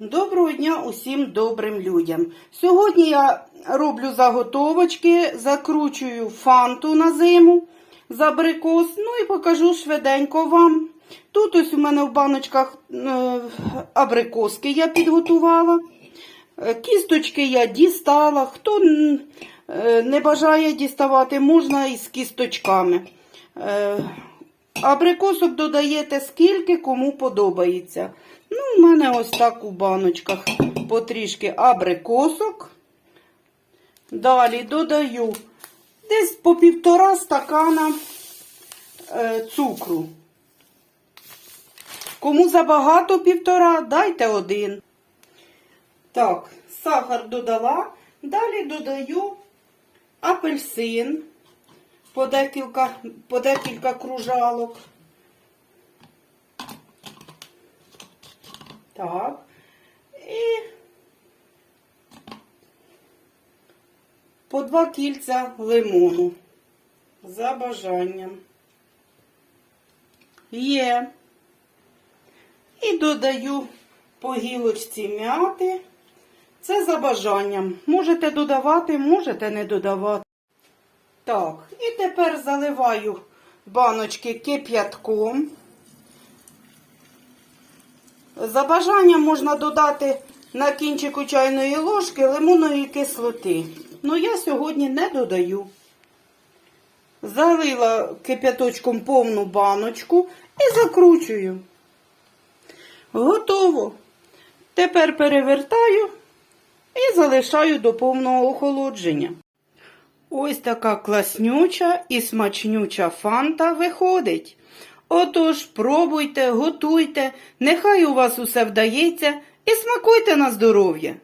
Доброго дня усім добрим людям. Сьогодні я роблю заготовочки, закручую фанту на зиму з абрикос, ну і покажу швиденько вам. Тут ось у мене в баночках е, абрикоски я підготувала. Е, Кісточки я дістала. Хто е, не бажає діставати, можна із кісточками. Абрикосок додаєте скільки кому подобається. Ну, у мене ось так у баночках потрішки абрикосок. Далі додаю десь по півтора стакана е, цукру. Кому забагато півтора, дайте один. Так, сахар додала. Далі додаю апельсин по декілька, по декілька кружалок. Так. І по два кільця лимону. За бажанням. Є. І додаю по гілочці м'яти. Це за бажанням. Можете додавати, можете не додавати. Так, і тепер заливаю баночки кип'ятком. За бажанням можна додати на кінчику чайної ложки лимонної кислоти. Ну я сьогодні не додаю. Залила кип'яточком повну баночку і закручую. Готово. Тепер перевертаю і залишаю до повного охолодження. Ось така класнюча і смачнюча фанта виходить. Отож, пробуйте, готуйте, нехай у вас усе вдається і смакуйте на здоров'я.